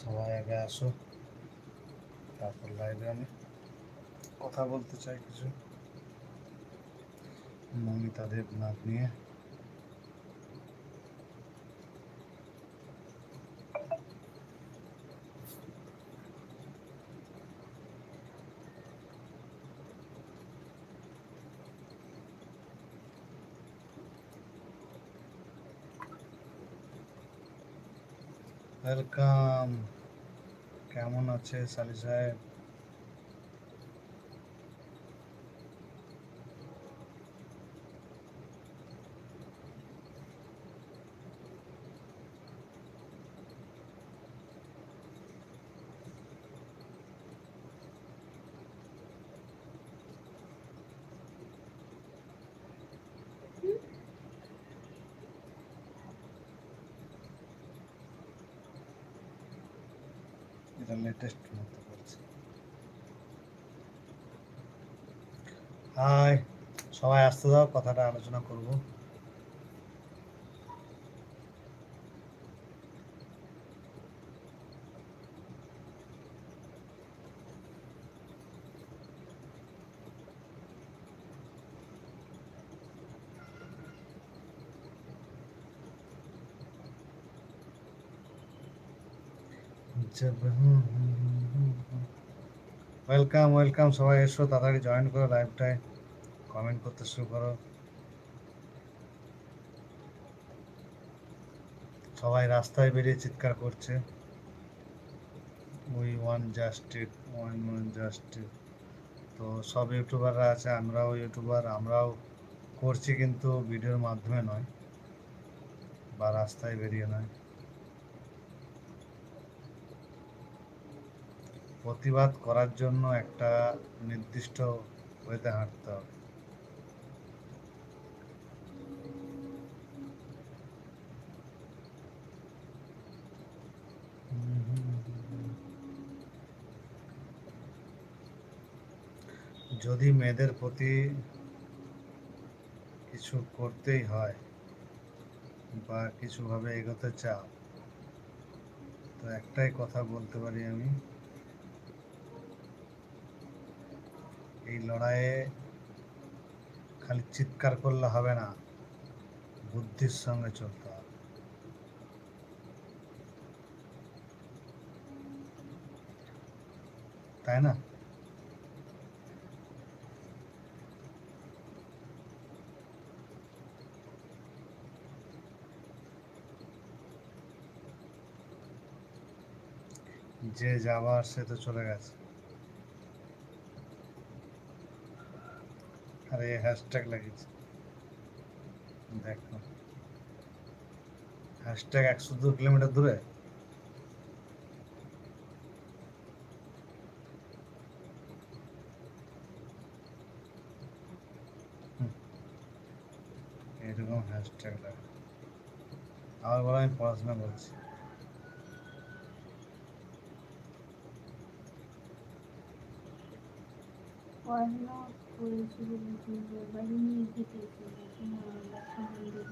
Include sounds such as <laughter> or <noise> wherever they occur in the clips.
সবাই আগে আসো তারপর লাইভে আমি কথা বলতে চাই কিছু। মমিতা দেবনাথ নিয়ে। ওয়েলকাম কেমন আছে সালি সাহেব এটা লেটেস্ট মতো করছে। হাই সবাই আসতে দাও কথাটা আলোচনা করব। <laughs> ওয়েলকাম ওয়েলকাম সবাই এসো, তাড়াতাড়ি জয়েন করো লাইভটায় কমেন্ট করতে শুরু করো। সবাই রাস্তায় বেরিয়ে চিৎকার করছে। We want justice want want justice তো সব ইউটিউবাররা আছে, আমরাও ইউটিউবার আমরাও করছি কিন্তু ভিডিওর মাধ্যমে নয়, বা রাস্তায় বেরিয়ে নয়। প্রতিবাদ করার জন্য একটা নির্দিষ্ট ওয়েতে হাঁটতে হবে। যদি মেয়েদের প্রতি কিছু করতেই হয় বা কিছুভাবে এগোতে চাও, তো একটাই কথা বলতে পারি আমি। এই লড়াইয়ে খালি চিৎকার করলে হবে না। বুদ্ধির সঙ্গে চলতে হবে। তাই না? যে যাবার সে তো চলে গেছে। আর, এই হ্যাশট্যাগ লাগিয়েছে। দেখো। হ্যাশট্যাগ একশো দু কিলোমিটার দূরে। এরকম হ্যাশট্যাগ লাগে আবার বলো, আমি পড়াশোনা করছি। পড়াশোনা করেছিল বাহিনী ভিডিও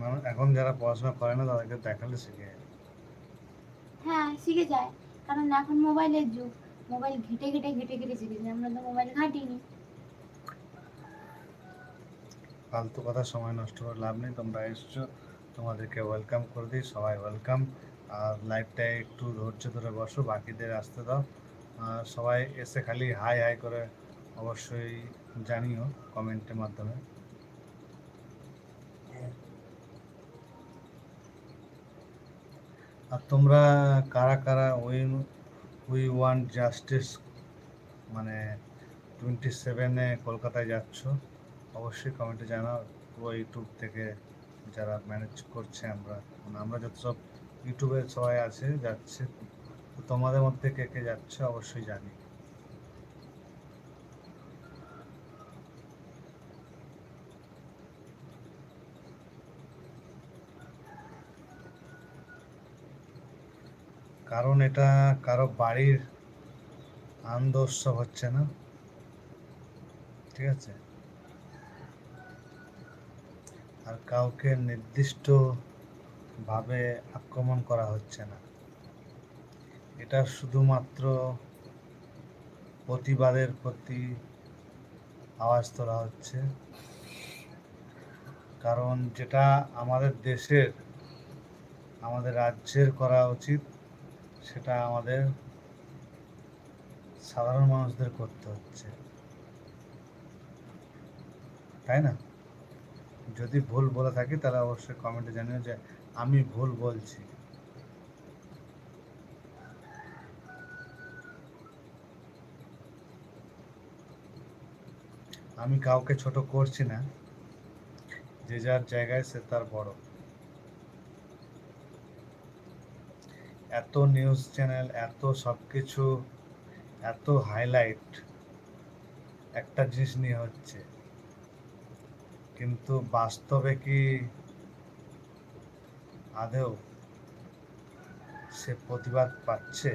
মানুষ এখন যারা পড়াশোনা করে না তাদেরকে দেখালে শিখে যায়। হ্যাঁ শিখে যায়। কারণ এখন মোবাইলের যুগ। মোবাইল ঘেটে ঘেটে ঘেটে ঘেটে শিখেছে আমরা তো মোবাইল ঘাটিনি। ফালতু কথা সময় নষ্ট করে লাভ নেই। তোমরা এসছো। তোমাদেরকে ওয়েলকাম করে দিই। সবাই ওয়েলকাম আর লাইভটায় একটু ধৈর্য ধরে বসো, বাকিদের আসতে দাও। সবাই এসে খালি হাই হাই করে অবশ্যই জানিও কমেন্টের মাধ্যমে। আর তোমরা কারা কারা উই উই ওয়ান জাস্টিস মানে টোয়েন্টি সেভেনে কলকাতায় যাচ্ছ, অবশ্যই কমেন্টে জানাও। পুরো ইউটিউব থেকে যারা ম্যানেজ করছে আমরা মানে আমরা যত সব ইউটিউবে সবাই আছে, যাচ্ছে। তোমাদের মধ্যে কে কে যাচ্ছে অবশ্যই জানি। কারণ এটা কারও বাড়ির আনন্দ উৎসব হচ্ছে না। ঠিক আছে? আর কাউকে নির্দিষ্ট ভাবে আক্রমণ করা হচ্ছে না। এটা শুধুমাত্র প্রতিবাদের প্রতি আওয়াজ তোলা হচ্ছে। কারণ যেটা আমাদের দেশের, আমাদের রাজ্যের করা উচিত, সেটা আমাদের সাধারণ মানুষদের করতে হচ্ছে। তাই না? যদি ভুল বলে থাকি, তাহলে অবশ্যই কমেন্টে জানিও যে আমি ভুল বলছি। আমি কাউকে ছোট করছি না, যে যার জায়গায় সে তার বড়। এত নিউজ চ্যানেল, এত সব কিছু এত হাইলাইট, একটা জিনিস নিয়ে হচ্ছে। কিন্তু বাস্তবে কি আদেও সে প্রতিবাদ পাচ্ছে।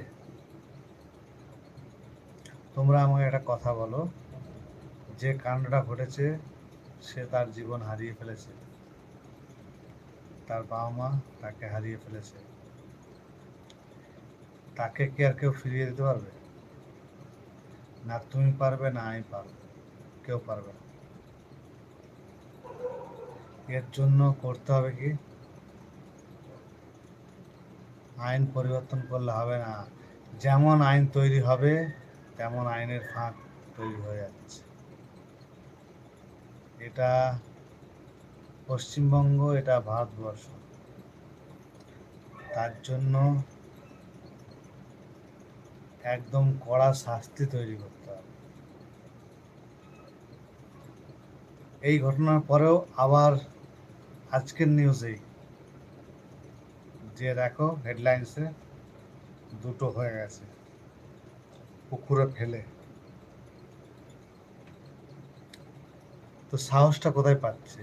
তোমরা আমাকে একটা কথা বলো, যে কাণ্ডটা ঘটেছে, সে তার জীবন হারিয়ে ফেলেছে। তার বাবা মা তাকে হারিয়ে ফেলেছে। তাকে কি আর কেউ ফিরিয়ে দিতে পারবে? না তুমি পারবে, না আমি পারব, কেউ পারবে এর জন্য করতে হবে কি? আইন পরিবর্তন করলে হবে না। যেমন আইন তৈরি হবে, তেমন আইনের ফাঁক তৈরি হয়ে যাচ্ছে। এটা পশ্চিমবঙ্গ, এটা ভারতবর্ষ। তার জন্য একদম কড়া শাস্তি তৈরি করতে হবে। এই ঘটনার পরেও আবার আজকের নিউজেই যে দেখো হেডলাইন্সে দুটো হয়ে গেছে। পুকুরে ফেলে। তো সাহসটা কোথায় পাচ্ছে?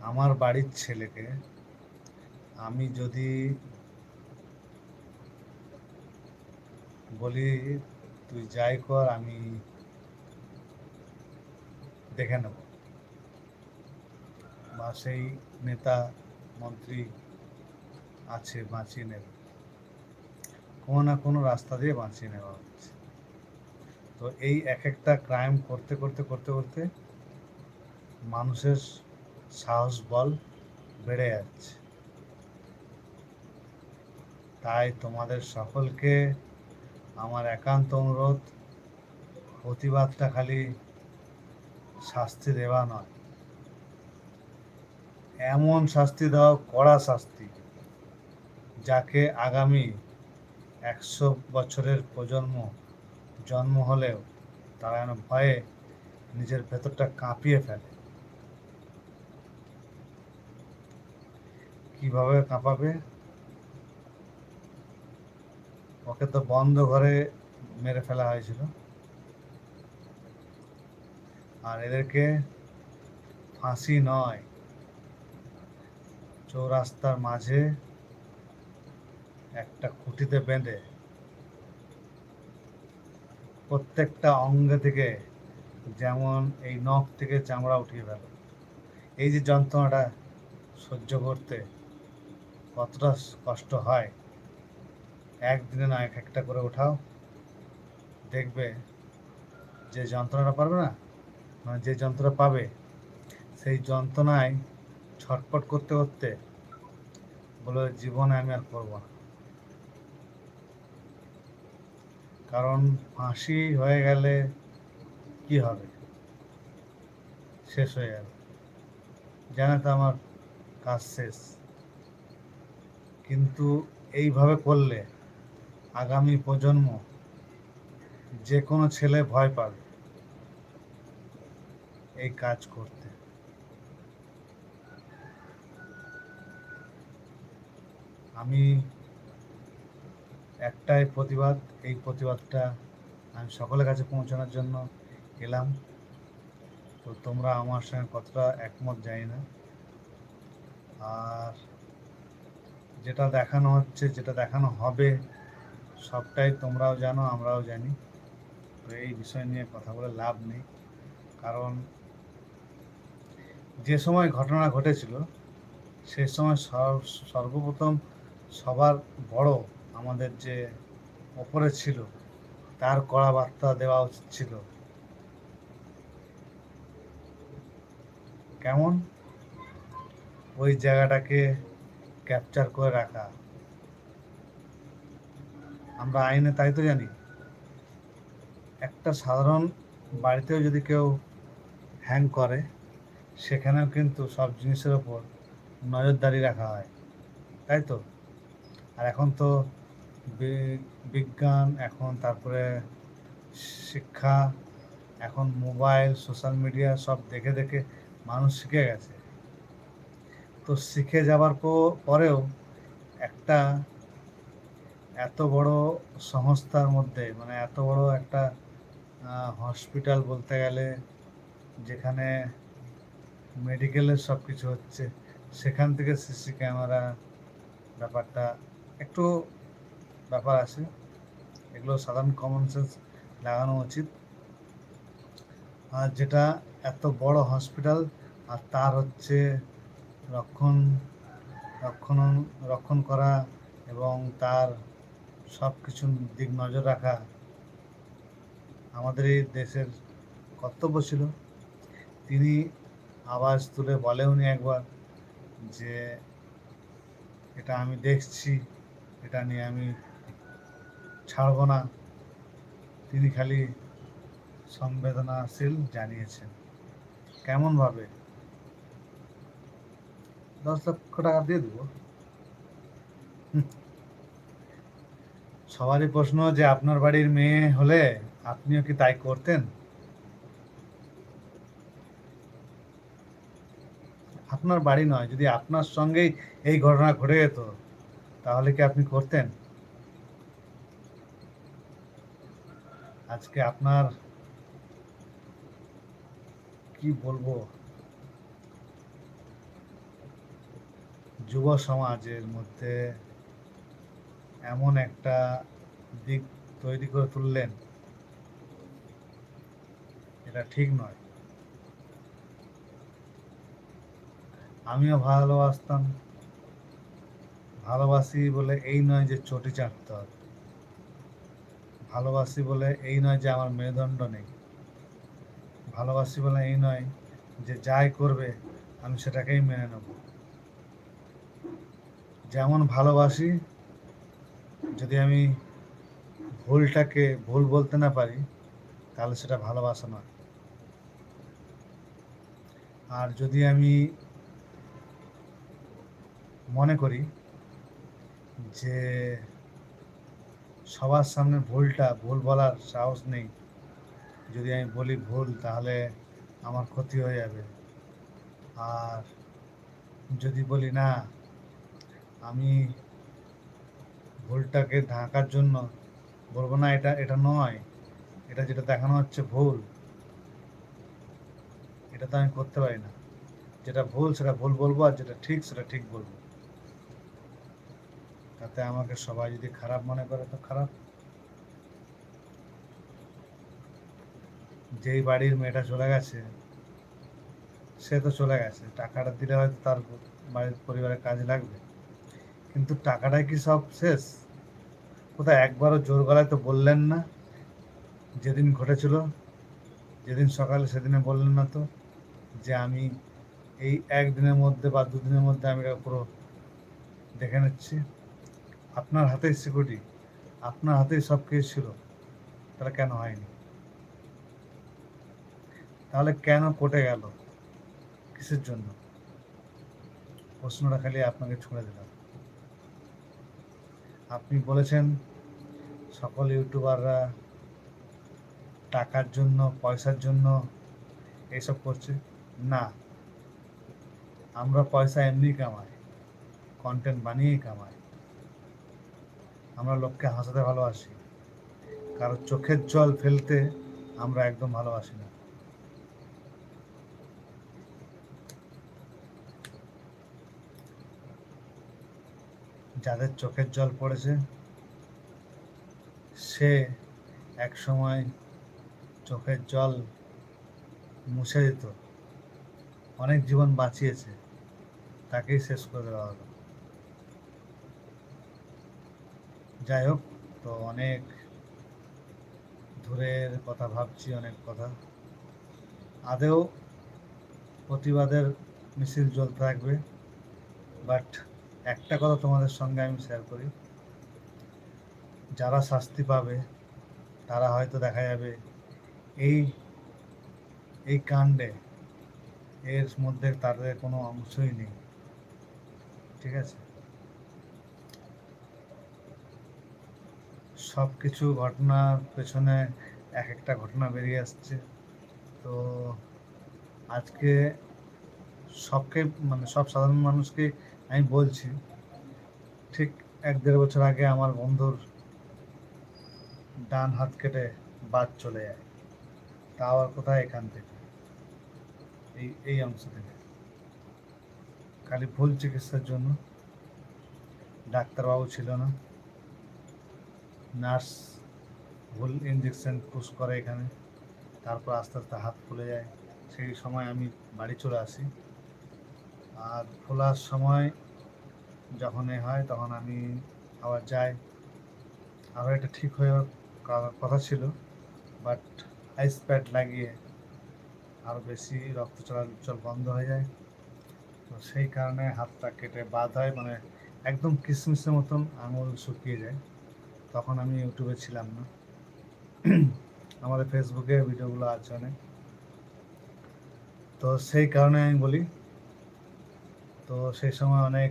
আমার বাড়ির ছেলেকে আমি যদি বলি, তুই যাই কর, আমি দেখে নেব। বা সেই নেতা মন্ত্রী আছে বাঁচিয়ে নেবে। কোনো না কোনো রাস্তা দিয়ে বাঁচিয়ে নেওয়া হচ্ছে। তো এই এক একটা ক্রাইম করতে করতে করতে করতে মানুষের সাহস, বল বেড়ে যাচ্ছে। তাই তোমাদের সকলকে আমার একান্ত অনুরোধ, প্রতিবাদটা খালি শাস্তি দেওয়া নয়। এমন শাস্তি দাও, কড়া শাস্তি। যাকে আগামী একশো বছরের প্রজন্ম জন্ম হলেও তারা যেন ভয়ে নিজের ভেতরটা কাঁপিয়ে ফেলে। কীভাবে কাঁপাবে? ওকে তো বন্ধ ঘরে মেরে ফেলা হয়েছিল। আর এদেরকে ফাঁসি নয় চৌরাস্তার মাঝে একটা খুঁটিতে বেঁধে প্রত্যেকটা অঙ্গে থেকে যেমন এই নখ থেকে চামড়া উঠিয়ে ফেলে। এই যে যন্ত্রণাটা সহ্য করতে কতটা কষ্ট হয়, একদিনে না এক একটা করে ওঠাও। দেখবে যে যন্ত্রণাটা পারবে না মানে যে যন্ত্রণা পাবে, সেই যন্ত্রণায় ছটপট করতে করতে বলে জীবনে আমি আর করব না। কারণ ফাঁসি হয়ে গেলে কি হবে? শেষ হয়ে গেল। জানে তো আমার কাজ শেষ। কিন্তু এইভাবে করলে আগামী প্রজন্ম যে কোনো ছেলে ভয় পাবে। এই কাজ করতে। আমি একটাই প্রতিবাদ, এই প্রতিবাদটা আমি সকলের কাছে পৌঁছানোর জন্য এলাম। তো তোমরা আমার সঙ্গে কতটা একমত জানি না। আর যেটা দেখানো হচ্ছে, যেটা দেখানো হবে, সবটাই তোমরাও জানো, আমরাও জানি। তো এই বিষয় নিয়ে কথা বলে লাভ নেই। কারণ যে সময় ঘটনা ঘটেছিল, সে সময় সর- সর্বপ্রথম সবার বড় আমাদের যে ওপরে ছিল, তার কড়া বার্তা দেওয়া উচিত ছিল। কেমন? ওই জায়গাটাকে ক্যাপচার করে রাখা। আমরা আইনে তাই তো জানি। একটা সাধারণ বাড়িতেও যদি কেউ হ্যাং করে, সেখানেও কিন্তু সব জিনিসের ওপর নজরদারি রাখা হয়। তাই তো? আর এখন তো বিজ্ঞান, এখন তারপরে শিক্ষা, এখন মোবাইল, সোশ্যাল মিডিয়া সব দেখে দেখে মানুষ শিখে গেছে। তো শিখে পো- পরেও একটা এত বড় সংস্থার মধ্যে মানে এত বড় একটা হসপিটাল বলতে গেলে, যেখানে মেডিকেলের সব কিছু হচ্ছে, সেখান থেকে সিসি ক্যামেরা ব্যাপারটা একটু ব্যাপার আছে। এগুলো সাধারণ কমন সেন্স লাগানো উচিত। আর যেটা এত বড় হসপিটাল আর তার হচ্ছে রক্ষণ রক্ষণ রক্ষণ করা এবং তার সব কিছু দিক নজর রাখা আমাদের এই দেশের কর্তব্য ছিল। তিনি আওয়াজ তুলে বলেওনি একবার যে, এটা আমি দেখছি। এটা নিয়ে আমি ছাড়ব না। তিনি খালি সংবেদনাশীল জানিয়েছেন। কেমনভাবে? দশ লক্ষ টাকা দিয়ে দেবো। সবারই প্রশ্ন যে আপনার বাড়ির মেয়ে হলে আপনিও কি তাই করতেন? আপনার বাড়ি নয়, যদি আপনার সঙ্গেই এই ঘটনা ঘটে যেত তাহলে কি আপনি করতেন? আজকে আপনার কি বলব? যুব সমাজের মধ্যে এমন একটা দিক তৈরি করে তুললেন এটা ঠিক নয়। আমিও ভালোবাসতাম। ভালোবাসি বলে এই নয় যে চটি চাটতে হবে। ভালোবাসি বলে এই নয় যে আমার মেরুদণ্ড নেই। ভালোবাসি বলে এই নয় যে যাই করবে, আমি সেটাকেই মেনে নেব। যেমন ভালোবাসি, যদি আমি ভুলটাকে ভুল বলতে না পারি, তাহলে সেটা ভালোবাসা নয়। আর যদি আমি মনে করি যে সবার সামনে ভুলটা, ভুল বলার সাহস নেই। যদি আমি বলি ভুল, তাহলে আমার ক্ষতি হয়ে যাবে। আর যদি বলি না, আমি ভুলটাকে ঢাকার জন্য বলব না, এটা এটা নয়। এটা যেটা দেখানো হচ্ছে ভুল, এটা তো আমি করতে পারি না। যেটা ভুল, সেটা ভুল বলব, আর যেটা ঠিক, সেটা ঠিক বলব। তাতে আমাকে সবাই যদি খারাপ মনে করে তো খারাপ। যেই বাড়ির মেয়েটা চলে গেছে, সে তো চলে গেছে। টাকাটা দিলে হয়তো তার বাড়ির পরিবারের কাজে লাগবে। কিন্তু টাকাটাই কি সব শেষ? কোথায় একবারও জোর গলায় তো বললেন না। যেদিন ঘটেছিল, যেদিন সকালে সেদিনে বললেন না তো, যে আমি এই একদিনের মধ্যে বা দুদিনের মধ্যে আমি পুরো দেখে নিচ্ছি। আপনার হাতেই সিকিউরিটি আপনার হাতেই সব কিছু ছিল, তাহলে কেন হয়নি? তাহলে কেন কোটে গেল? কিসের জন্য? প্রশ্নটা খালি আপনাকে ছুঁড়ে দিলাম। আপনি বলেছেন সকল ইউটিউবাররা টাকার জন্য, পয়সার জন্য এইসব করছে। না, আমরা পয়সা এমনি কামাই কন্টেন্ট বানিয়েই কামাই। আমরা লোককে হাসাতে ভালোবাসি। কারও চোখের জল ফেলতে আমরা একদম ভালোবাসি না। যাদের চোখের জল পড়েছে, সে এক সময় চোখের জল মুছে দিত। অনেক জীবন বাঁচিয়েছে। তাকেই শেষ করে দেওয়া হলো। যাই হোক, তো অনেক দূরের কথা ভাবছি, অনেক কথা। আদেও প্রতিবাদের মিছিল চলতে থাকবে বাট একটা কথা তোমাদের সঙ্গে আমি শেয়ার করি। যারা শাস্তি পাবে, তারা হয়তো দেখা যাবে এই এই কাণ্ডে এর মধ্যে তাদের কোনো অংশই নেই। ঠিক আছে? সব কিছু ঘটনার পেছনে এক একটা ঘটনা বেরিয়ে আসছে। তো আজকে সবকে মানে সব সাধারণ মানুষকে আমি বলছি, ঠিক এক দেড় বছর আগে আমার বন্ধুর ডান হাত কেটে বাদ চলে যায়। তা আবার কোথায় এখান থেকে? এই এই অংশ থেকে। খালি ভুল চিকিৎসার জন্য ডাক্তারবাবু ছিল না। নার্স ভুল ইঞ্জেকশন পুশ করে এখানে। তারপর আস্তে আস্তে হাত ফুলে যায়। সেই সময় আমি বাড়ি চলে আসি। আর ফোলার সময় যখন এ হয়, তখন আমি আবার যাই। আবার এটা ঠিক হয়ে কথা ছিল। বাট আইস প্যাড লাগিয়ে আরও বেশি রক্ত চলাচল বন্ধ হয়ে যায়। তো সেই কারণে হাতটা কেটে বাদ হয়। মানে একদম কিসমিসের মতন আঙুল শুকিয়ে যায়। তখন আমি ইউটিউবে ছিলাম না। আমাদের ফেসবুকে ভিডিওগুলো আছে অনেক। তো সেই কারণে আমি বলি, তো সেই সময় অনেক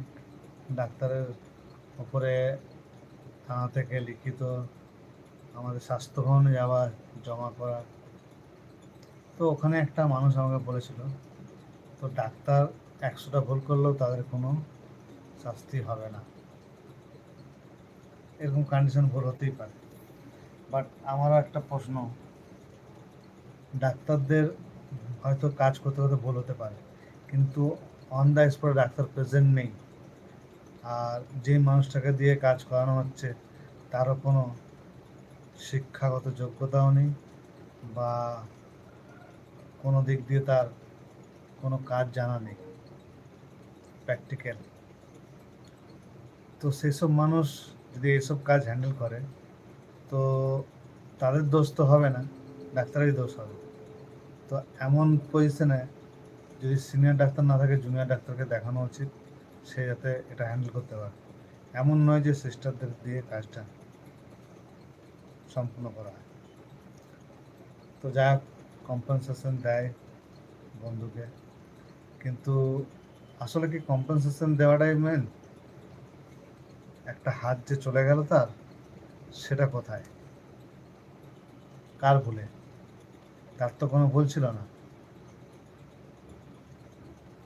ডাক্তারের উপরে থানা থেকে লিখিত আমাদের স্বাস্থ্য ভবনে যাওয়া, জমা করা। তো ওখানে একটা মানুষ আমাকে বলেছিল, তো ডাক্তার একশোটা ভুল করলেও তাদের কোনো শাস্তি হবে না। এরকম কন্ডিশন ভুল হতেই পারে। বাট আমারও একটা প্রশ্ন, ডাক্তারদের হয়তো কাজ করতে করতে ভুল হতে পারে, কিন্তু on the spot doctor present নেই। আর যে মানুষটাকে দিয়ে কাজ করানো হচ্ছে, তারও কোনো শিক্ষাগত যোগ্যতাও নেই, বা কোনো দিক দিয়ে তার কোনো কাজ জানা নেই প্র্যাকটিক্যাল তো সেসব মানুষ যদি এসব কাজ হ্যান্ডেল করে, তো তাদের দোষ তো হবে না, ডাক্তারেরই দোষ হবে। তো এমন পজিশনে যদি সিনিয়র ডাক্তার না থাকে জুনিয়র ডাক্তারকে দেখানো উচিত, সে যাতে এটা হ্যান্ডেল করতে পারে। এমন নয় যে সিস্টারদের দিয়ে কাজটা সম্পূর্ণ করা হয়। তো যা কম্পেনসেশন দেয় বন্ধুকে। কিন্তু আসলে কি কম্পেনসেশন দেওয়াটাই মেন একটা হাত যে চলে গেল তার, সেটা কোথায়? কার ভুলে? তার তো কোনো ভুল ছিল না।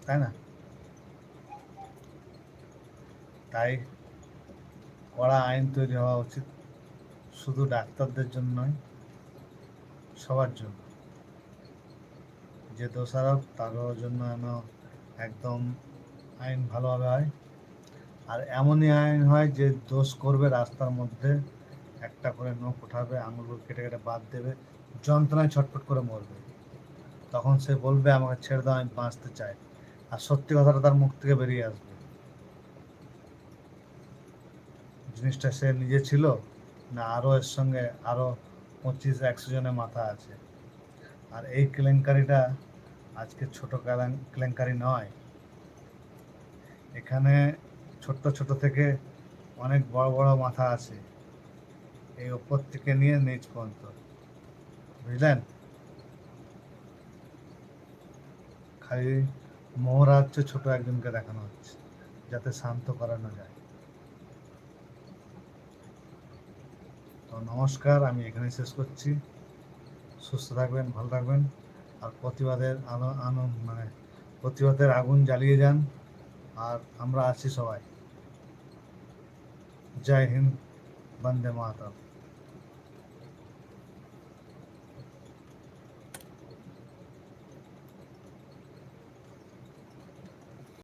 তাই না? তাই কড়া আইন তৈরি হওয়া উচিত। শুধু ডাক্তারদের জন্য নয়, সবার জন্য। যে দোষারোপ, তারও জন্য যেন একদম আইন ভালোভাবে হয়। আর এমনই আইন হয় যে দোষ করবে রাস্তার মধ্যে, একটা করে নখ উঠাবে, আঙুলগুলো কেটে কেটে বাদ দেবে, যন্ত্রণায় ছটফট করে মরবে। তখন সে বলবে, আমাকে ছেড়ে দাও, আমি বাঁচতে চাই। আর সত্যি কথাটা তার মুখ থেকে বেরিয়ে আসবে। জিনিসটা সে নিজে ছিল না, আরও এর সঙ্গে আরও পঁচিশ, একশো জনের মাথা আছে। আর এই কেলেঙ্কারিটা আজকে ছোট কেলেং- কেলেঙ্কারি নয়। এখানে ছোট্ট ছোট থেকে অনেক বড় বড় মাথা আছে। এই ওপর থেকে নিয়ে নিচ পর্যন্ত। বুঝলেন? খালি মোহরা হচ্ছে ছোট একজনকে দেখানো হচ্ছে, যাতে শান্ত করানো যায়। তো নমস্কার, আমি এখানে শেষ করছি। সুস্থ থাকবেন, ভালো থাকবেন, আর প্রতিবাদের আলো আনো মানে প্রতিবাদের আগুন জ্বালিয়ে যান। আর আমরা আছি সবাই। जय हिंद वंदे मातरम।